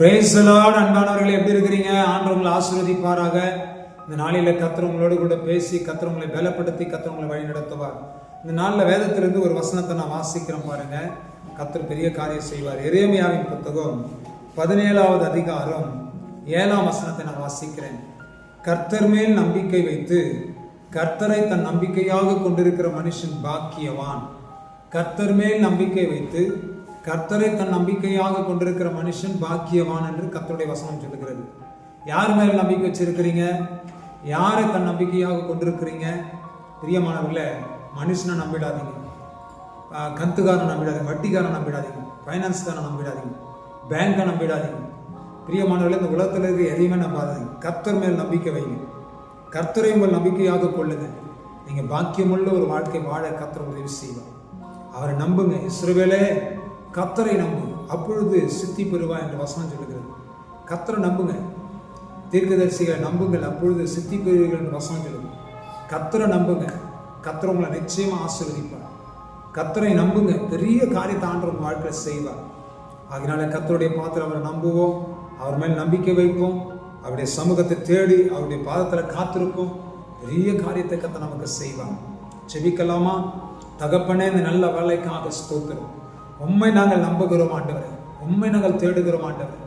Price அன்பானவர்கள் எப்படி இருக்கிறீங்க? ஆண்டவங்களை ஆசீர்வதிப்பாராக. இந்த நாளில் கத்திரவங்களோடு கூட பேசி கத்திரவங்களை பலப்படுத்தி கத்திரவங்களை வழி நடத்துவார் இந்த நாளில் வேதத்திலிருந்து ஒரு வசனத்தை நான் வாசிக்கிறேன் பாருங்க. கத்தர் பெரிய காரியம் செய்வார். எரேமியாவின் புத்தகம் பதினேழாவது அதிகாரம் ஏழாம் வசனத்தை நான் வாசிக்கிறேன். கர்த்தர் மேல் நம்பிக்கை வைத்து கர்த்தரை தன் நம்பிக்கையாக கொண்டிருக்கிற மனுஷன் பாக்கியவான். கர்த்தர் மேல் நம்பிக்கை வைத்து கர்த்தரை தன் நம்பிக்கையாக கொண்டிருக்கிற மனுஷன் பாக்கியவான் என்று கர்த்தருடைய வசனம் சொல்லுகிறது. யார் மேல் நம்பிக்கை வச்சிருக்கிறீங்க? யாரை தன் நம்பிக்கையாக கொண்டிருக்கிறீங்க? பிரியமானவர்களே மனுஷனை நம்பிடாதீங்க. ஆஹ் கந்துக்காரன் நம்பிடாதீங்க வட்டிக்காரன் நம்பிடாதீங்க ஃபைனான்ஸ்காரன் நம்பிடாதீங்க பேங்கை நம்பிடாதீங்க. பிரியமானவர்களே இந்த உலகத்தில் இருக்க எதையுமே நம்பாதீங்க. கர்த்தர் மேல் நம்பிக்கை வைங்க. கர்த்தரை உங்கள் நம்பிக்கையாக கொள்ளுங்க. நீங்கள் பாக்கியமுள்ள ஒரு வாழ்க்கை வாழ கர்த்தர் உதவி செய்வார். அவரை நம்புங்க. இஸ்ரோவேலே கத்தரை நம்பு. அப்பொழுது சித்தி பெறுவா என்று வசனம் சொல்லுகிறது. கத்தரை நம்புங்க. தீர்க்கதரிசிகளை நம்புங்கள். அப்பொழுது சித்தி பெறுவீர்கள் என்று வசனம் சொல்லுங்க கத்தரை நம்புங்க. கத்தரை உங்களை நிச்சயமாக ஆசீர்வதிப்பார். கத்தரை நம்புங்க. பெரிய காரியத்தை ஆண்டவர் வாழ்க்கையில் செய்வார். அதனால கத்தருடைய பாத்திரம் அவரை நம்புவோம். அவர் மேல் நம்பிக்கை வைப்போம். அவருடைய சமூகத்தை தேடி அவருடைய பாதத்தில் காத்திருப்போம். பெரிய காரியத்தை கத்த நமக்கு செய்வாங்க செபிக்கலாமா? தகப்பனே இந்த நல்ல வேலைக்காக ஸ்தோத்திரம். உண்மை நாங்கள் நம்புகிறோம் ஆண்டவரே. உண்மை நாங்கள் தேடுகிறோம் ஆண்டவரே.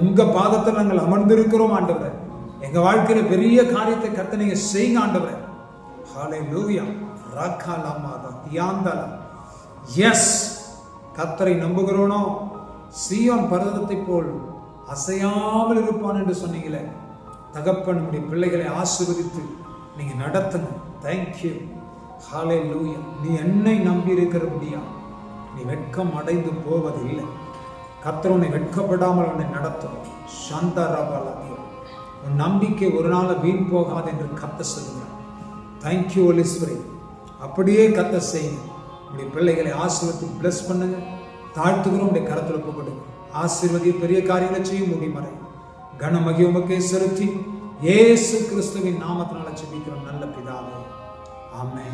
உங்க பாதத்தில் நாங்கள் அமர்ந்திருக்கிறோம் ஆண்டவரே. எங்க வாழ்க்கையில பெரிய காரியத்தை கத்த நீங்க செய்யுங்க ஆண்டவரே. ஹாலே லூவியா ராக்காலாமாதா தியாந்தாலா எஸ் கத்தரை நம்புகிறோனோ? சீயோன் பர்வதத்தை போல் அசையாமல் இருப்பான் என்று சொன்னீங்களே. தகப்பன் உடைய பிள்ளைகளை ஆசிர்வதித்து நீங்க நடத்தணும். தேங்க்யூ ஹாலே லூயா நீ என்னை நம்பி இருக்கிற முடியாது நீ வெட்கம் அடைந்து போவதில்லை. கத்தர் உன்னை வெட்கப்படாமல் உன்னை நடத்தும். சாந்தா உன் நம்பிக்கை ஒரு நாள் வீண் போகாது என்று கத்த சொல்லுகிறார் தேங்க்யூ ஒலிஸ்வரி அப்படியே கத்த செய்யுங்க. உடைய பிள்ளைகளை ஆசீர்வதி பிளஸ் பண்ணுங்க. தாழ்த்துக்கிறோம் உடைய கரத்தில் ஒப்புக்கொடுங்க. ஆசீர்வதி பெரிய காரியங்களை செய்யும் முடிமறை கனமகி உமக்கே செலுத்தி ஏசு கிறிஸ்துவின் நாமத்தினால செபிக்கிறோம் நல்ல பிதாவே. ஆமே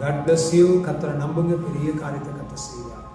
காட் பிளஸ் யூ கத்தரை நம்புங்க. பெரிய காரியத்தை கத்த செய்வார்.